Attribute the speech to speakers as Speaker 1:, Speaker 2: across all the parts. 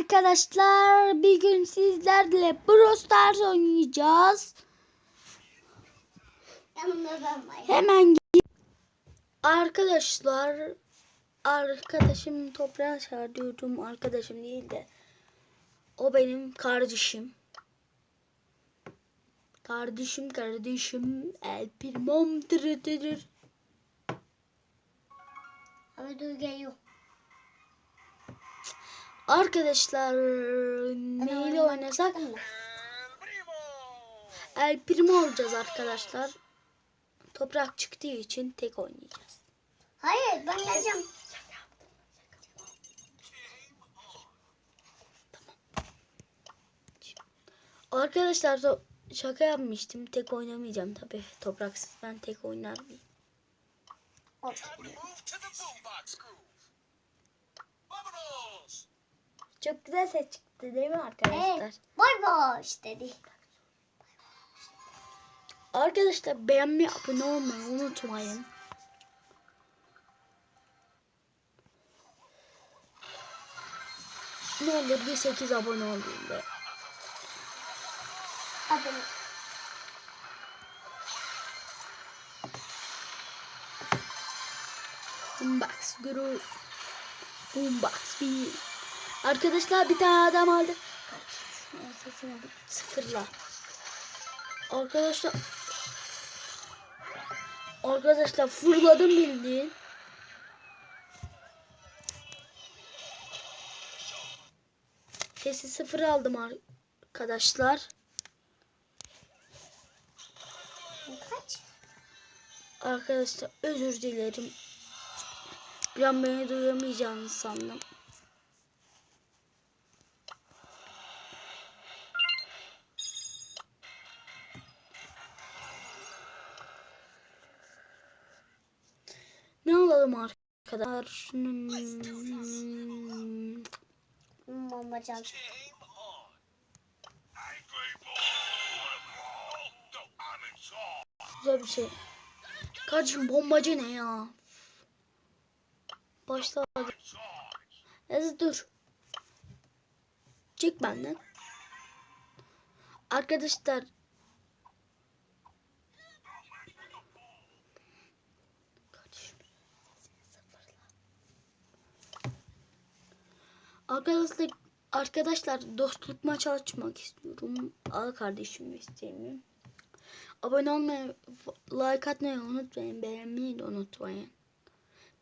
Speaker 1: arkadaşlar. Bir gün sizlerle Brawl Stars oynayacağız. Hemen git. Arkadaşlar arkadaşım toprağa çağırıyorum. Arkadaşım değil de o benim kardeşim. Kardeşim kardeşim el pirmom tırı tırı.
Speaker 2: Abi dur geliyor.
Speaker 1: Arkadaşlar neyle oynasak. El Primo olacağız arkadaşlar. Toprak çıktığı için tek oynayacağız.
Speaker 2: Hayır ben geleceğim.
Speaker 1: Arkadaşlar şaka yapmıştım. Tek oynamayacağım tabi. Topraksız ben tek oynar mıyım? Çok güzel ses çıktı değil mi arkadaşlar?
Speaker 2: Evet. Boy boş dedi.
Speaker 1: Arkadaşlar beğenmeyi, abone olmayı unutmayın. Ne olur bir 8 abone olayım be.
Speaker 2: Abi
Speaker 1: Boombox Guru. Boombox bir. Arkadaşlar bir tane adam aldı. Sesini sıfırla. Arkadaşlar. Arkadaşlar fırladım bildiğin. Sesi sıfır aldım arkadaşlar.
Speaker 2: kaç?
Speaker 1: Arkadaşlar özür dilerim. Bir an beni duyamayacağınızı sandım.
Speaker 3: I'm in charge.
Speaker 1: güzel bir şey. Kardeşim bombacı ne ya? Başla hadi. Dur. Çık benden. Arkadaşlar Kardeşim, sesini sıfırla. Arkadaşlar arkadaşlar dostluk maçı açmak istiyorum. Al kardeşim isteğimi. Abone olmayı, like atmayı unutmayın. Beğenmeyi de unutmayın.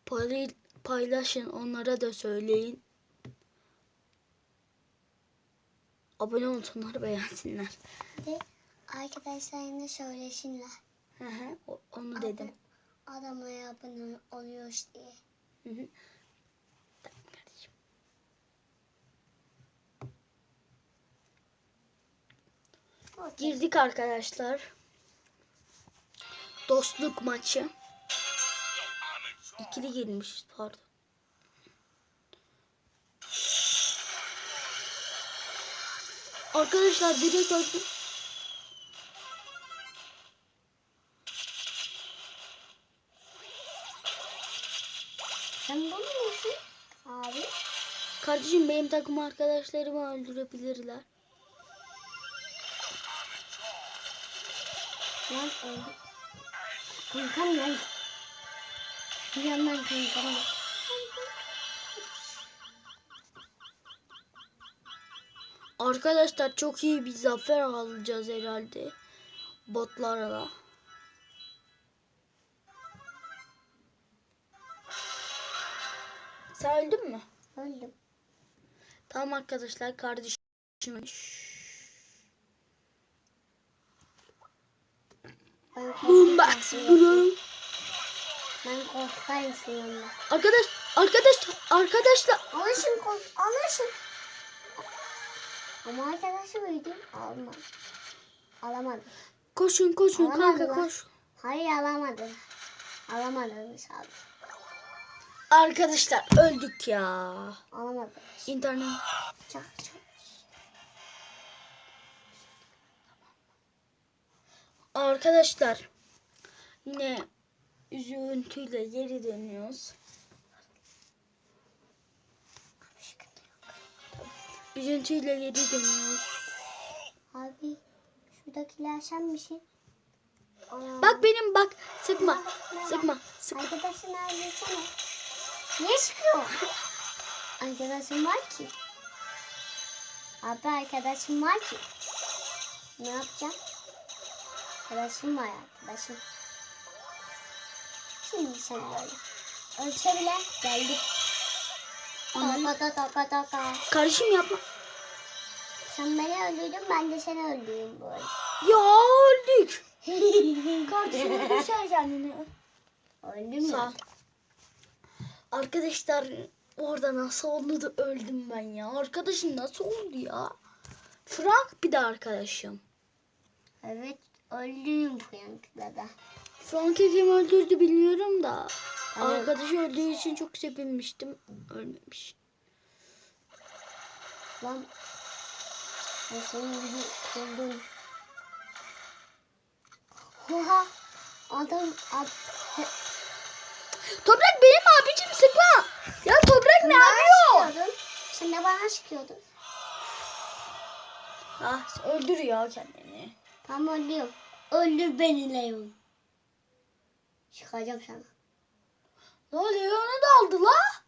Speaker 1: Payla- Paylaşın onlara da söyleyin. Abone olsunlar beğensinler.
Speaker 2: Ve arkadaşlarına söylesinler.
Speaker 1: Hı hı, onu dedim.
Speaker 2: Adamlara abone oluyoruz diye.
Speaker 1: Hı hı. Tamam kardeşim.
Speaker 2: Okey.
Speaker 1: Girdik arkadaşlar. Dostluk maçı. İkili girmiş pardon. Arkadaşlar direkt öldüm.
Speaker 2: Sen bunu musun? Abi.
Speaker 1: Kardeşim benim takım arkadaşlarımı öldürebilirler.
Speaker 2: Lan öldü. Kankam lan. Yandan kankam.
Speaker 1: Arkadaşlar çok iyi bir zafer alacağız herhalde. Botlarla. Sen öldün mü?
Speaker 2: Öldüm.
Speaker 1: Tamam arkadaşlar kardeşim. Boombox bro.
Speaker 2: Ben korkayım şu anda.
Speaker 1: Arkadaş arkadaş arkadaşlar
Speaker 2: Alışın kork. Alışın. Ama arkadaşı mıydı? Alma. Alamadı.
Speaker 1: koşun koşun
Speaker 2: Alamadı
Speaker 1: kanka koş.
Speaker 2: Hayır alamadı. Alamadı abi.
Speaker 1: Arkadaşlar öldük ya.
Speaker 2: Alamadı.
Speaker 1: İnternet.
Speaker 2: Çak çak.
Speaker 1: Arkadaşlar yine üzüntüyle geri dönüyoruz. Üzüntüyle geri dönüyoruz.
Speaker 2: Abi şuradakiler sen misin?
Speaker 1: Bak benim bak. Sıkma. Sıkma. Sıkma.
Speaker 2: Arkadaşını öldürsene. Niye sıkıyor? Arkadaşım var ki. Abi arkadaşım var ki. Ne yapacağım? Arkadaşım var arkadaşım. Şimdi sen böyle. Ölse bile geldik. Taka.
Speaker 1: Kardeşim yapma.
Speaker 2: Sen beni öldürdün ben de seni öldüreyim böyle.
Speaker 1: Ya öldük. Kardeşim öldürsen kendini.
Speaker 2: Öldün mü?
Speaker 1: Sağ. Arkadaşlar orada nasıl oldu da öldüm ben ya. Arkadaşım nasıl oldu ya? Frank bir de arkadaşım.
Speaker 2: Evet öldüm Frank'la da.
Speaker 1: Frank'ı kim öldürdü bilmiyorum da.
Speaker 2: Evet.
Speaker 1: Arkadaşı öldüğü için çok sevinmiştim. Ölmemiş.
Speaker 2: Lan ben senin gibi kıldım. Oha adam ad, he,
Speaker 1: Toprak benim abicim sıkma. Ya Toprak ne yapıyor?
Speaker 2: Sen de bana sıkıyordun.
Speaker 1: Ah öldürüyor kendini.
Speaker 2: Tamam öldüm. Öldür beni Leon. Çıkacağım sana.
Speaker 1: Ne oluyor onu da aldı la.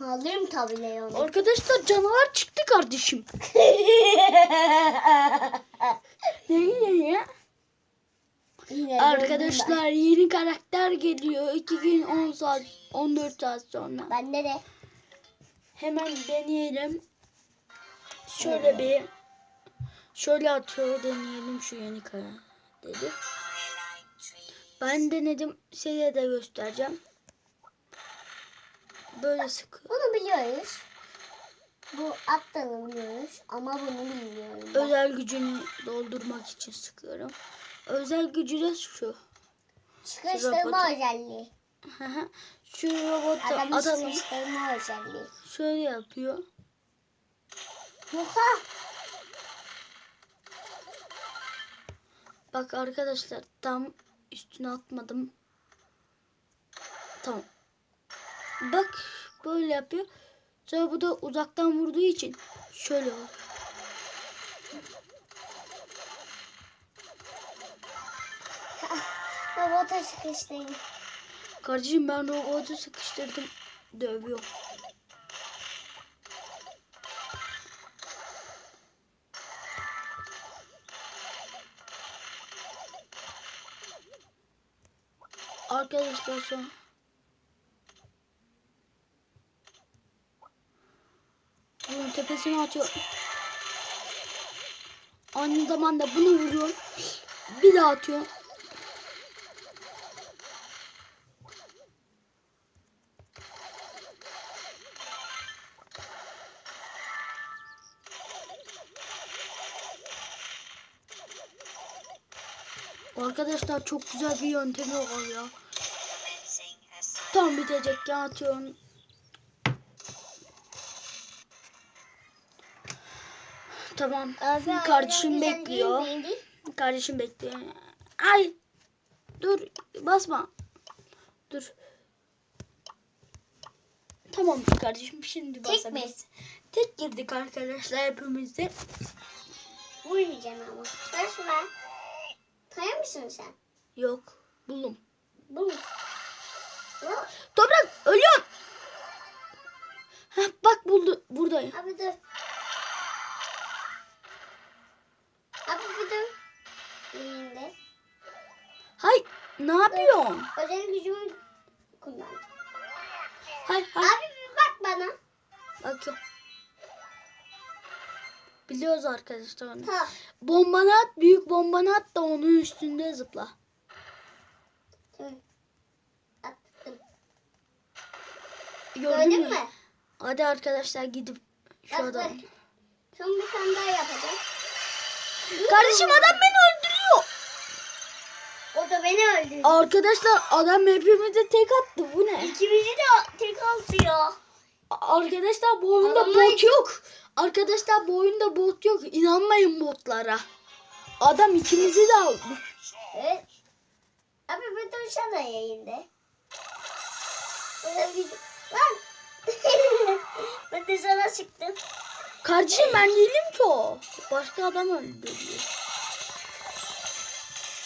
Speaker 2: Alırım tabii Leon'u.
Speaker 1: Arkadaşlar canavar çıktı kardeşim. Ne ya?
Speaker 2: Yine
Speaker 1: Arkadaşlar yeni karakter geliyor. 2 gün 10 saat 14 saat sonra.
Speaker 2: Ben. Bende de.
Speaker 1: Hemen deneyelim. Şöyle bir şöyle atıyor deneyelim şu yeni karakteri. Ben denedim. Size de göstereceğim. Böyle sıkı.
Speaker 2: Bunu biliyoruz. Bu attanı biliyoruz ama bunu bilmiyorum. ben.
Speaker 1: Özel gücünü doldurmak için sıkıyorum. Özel gücü de şu.
Speaker 2: Sıkıştırma
Speaker 1: robotu-
Speaker 2: özelliği.
Speaker 1: şu robotu
Speaker 2: Adamın
Speaker 1: atalım.
Speaker 2: sıkıştırma özelliği.
Speaker 1: Şöyle yapıyor.
Speaker 2: Oha!
Speaker 1: Bak arkadaşlar tam üstüne atmadım. Tamam. Bak böyle yapıyor. Sonra bu da uzaktan vurduğu için şöyle oldu.
Speaker 2: Robota sıkıştırdım.
Speaker 1: Kardeşim ben robotu sıkıştırdım. Dövüyor. Arkadaşlar sonra Bunun tepesine atıyor. Aynı zamanda bunu vuruyor. Bir daha atıyor. Arkadaşlar çok güzel bir yöntemi var ya. Tam bitecek ya atıyorum. Tamam. Kardeşim bekliyor. Kardeşim bekliyor. Ay. Dur. Basma. Dur. Tamam kardeşim şimdi
Speaker 2: Tek mi?
Speaker 1: basabiliriz. Tek girdik arkadaşlar hepimiz de.
Speaker 2: Vurmayacağım ama. Ver. Tanıyor musun sen?
Speaker 1: Yok. Buldum.
Speaker 2: Bu mu? Yok.
Speaker 1: Toprak ölüyorum. Heh, bak buldu. Buradayım.
Speaker 2: Abi dur. Abi bir dur. İyiyim
Speaker 1: Hay ne yapıyorsun?
Speaker 2: Özel gücümü kullandım.
Speaker 1: Hay hay.
Speaker 2: Abi bir bak bana.
Speaker 1: Bakıyorum. Biliyoruz arkadaşlar onu.
Speaker 2: Ha.
Speaker 1: Bombanı at. Büyük bombanı at da onun üstünde zıpla.
Speaker 2: Dur.
Speaker 1: Gördün
Speaker 2: Gördün
Speaker 1: mü?
Speaker 2: mü?
Speaker 1: Hadi arkadaşlar gidip şu
Speaker 2: Bak
Speaker 1: adam.
Speaker 2: Son bir tane daha yapacağım.
Speaker 1: Kardeşim adam beni öldürüyor.
Speaker 2: O da beni öldürdü.
Speaker 1: Arkadaşlar adam hepimize tek attı. Bu ne?
Speaker 2: İkimizi de tek atıyor.
Speaker 1: Arkadaşlar bu oyunda
Speaker 2: Adamlar-
Speaker 1: bot yok. Arkadaşlar bu oyunda bot yok. İnanmayın botlara. Adam ikimizi de aldı.
Speaker 2: Evet. Abi bir dursana yayında. Öyle bir... Lan! ben de sana sıktım.
Speaker 1: Kardeşim ben değilim ki o. Başka adam öldürdü.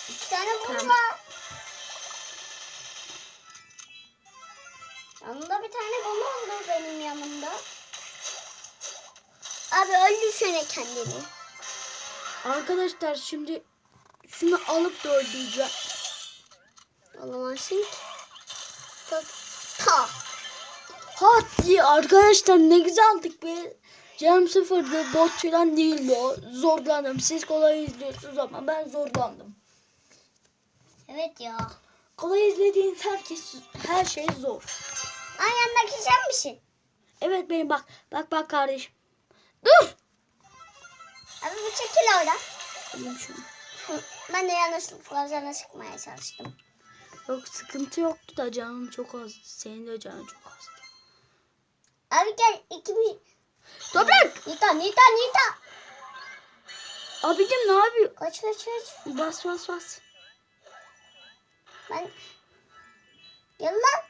Speaker 2: İki tane
Speaker 1: Tamam.
Speaker 2: var. Yanında bir tane bul oldu benim yanımda. Abi öldürsene kendini.
Speaker 1: Arkadaşlar şimdi şunu alıp da öldüreceğim.
Speaker 2: Olamazsın ki. Ta. Ta.
Speaker 1: Hadi arkadaşlar ne güzel aldık be. Canım sıfırdı bot falan değildi o. Zorlandım. Siz kolay izliyorsunuz ama ben zorlandım.
Speaker 2: Evet ya.
Speaker 1: Kolay izlediğiniz herkes her şey zor.
Speaker 2: Ay yanındaki sen misin?
Speaker 1: Evet benim bak. Bak bak kardeşim. Dur.
Speaker 2: Abi bu çekil oradan.
Speaker 1: Şunu.
Speaker 2: Ben de yanlışlıkla canı sıkmaya çalıştım.
Speaker 1: Yok sıkıntı yoktu da canım çok azdı. Senin de canın çok azdı.
Speaker 2: Abi gel ikimiz.
Speaker 1: Toprak.
Speaker 2: Nita Nita Nita.
Speaker 1: Abicim ne yapıyor?
Speaker 2: Kaç kaç kaç.
Speaker 1: Bas bas bas.
Speaker 2: Ben. Gel lan.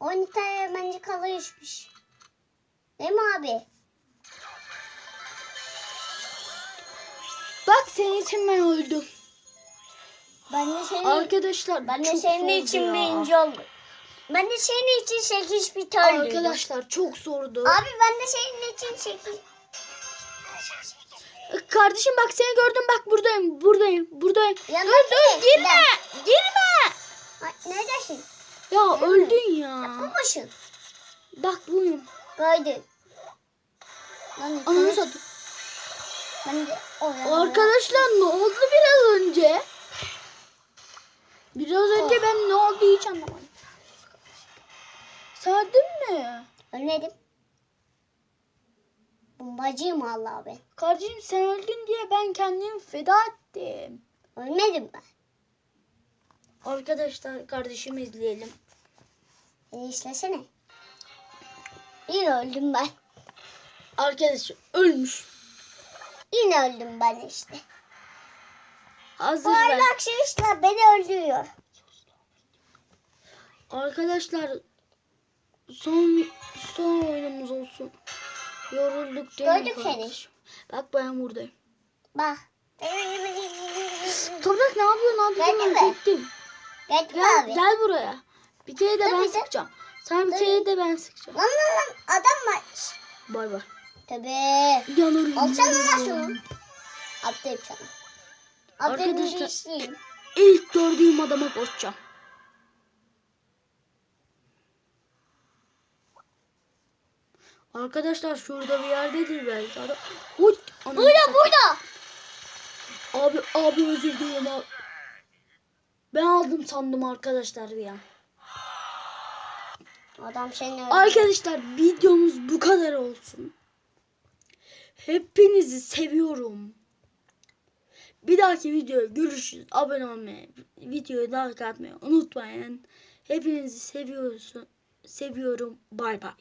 Speaker 2: O Nita'ya bence kalışmış. Değil mi abi?
Speaker 1: Bak senin için ben öldüm.
Speaker 2: Ben de senin,
Speaker 1: Arkadaşlar
Speaker 2: ben de
Speaker 1: çok
Speaker 2: senin için
Speaker 1: ya.
Speaker 2: birinci oldum. Ben de senin için 8 bit öldürdüm.
Speaker 1: Arkadaşlar çok zordu.
Speaker 2: Abi ben de senin için 8
Speaker 1: Kardeşim bak seni gördüm bak buradayım buradayım buradayım.
Speaker 2: Yanına
Speaker 1: dur dur girme girme.
Speaker 2: Ay, neredesin?
Speaker 1: Ya öldün ya.
Speaker 2: Bulmuşsun.
Speaker 1: Bak buyum.
Speaker 2: Gördüm. Lan
Speaker 1: Ananı satayım.
Speaker 2: Ben de
Speaker 1: Arkadaşlar ne oldu biraz önce? Biraz önce ben ne oldu hiç anlamadım. Sardın mı?
Speaker 2: Ölmedim. Bombacıyım Allah ben.
Speaker 1: Kardeşim sen öldün diye ben kendimi feda ettim.
Speaker 2: Ölmedim ben.
Speaker 1: Arkadaşlar kardeşimi izleyelim.
Speaker 2: Beni işlesene. Yine öldüm ben.
Speaker 1: Arkadaşım ölmüş.
Speaker 2: Yine öldüm ben işte.
Speaker 1: Hazır
Speaker 2: Bu
Speaker 1: ver.
Speaker 2: aylak işler beni öldürüyor.
Speaker 1: Arkadaşlar son son oyunumuz olsun. Yorulduk değil mi
Speaker 2: Gördüm
Speaker 1: kardeşim? Bak ben buradayım.
Speaker 2: Bak.
Speaker 1: Toprak ne yapıyorsun abi?
Speaker 2: Geldin
Speaker 1: Ben ölecektim.
Speaker 2: Geldim
Speaker 1: Gel,
Speaker 2: abi.
Speaker 1: gel buraya. Bir kere de
Speaker 2: Dur
Speaker 1: ben
Speaker 2: de.
Speaker 1: sıkacağım. Sen bir kere de ben sıkacağım.
Speaker 2: Lan lan lan adam var.
Speaker 1: Bay bay.
Speaker 2: Tabii.
Speaker 1: Yanarım.
Speaker 2: Alsana lan şunu. Atlayıp sana. Aferin
Speaker 1: Arkadaşlar-. İlk gördüğüm adama koşacağım. Arkadaşlar şurada bir yerdedir belki adam. Anam
Speaker 2: Burada burada.
Speaker 1: Abi abi özür dilerim abi. Ben aldım sandım arkadaşlar bir an.
Speaker 2: Adam seni öldürdü.
Speaker 1: Arkadaşlar videomuz bu kadar olsun. Hepinizi seviyorum. Bir dahaki videoya görüşürüz. Abone olmayı, videoyu like atmayı unutmayın. Hepinizi seviyorsun. Seviyorum. Bay bay.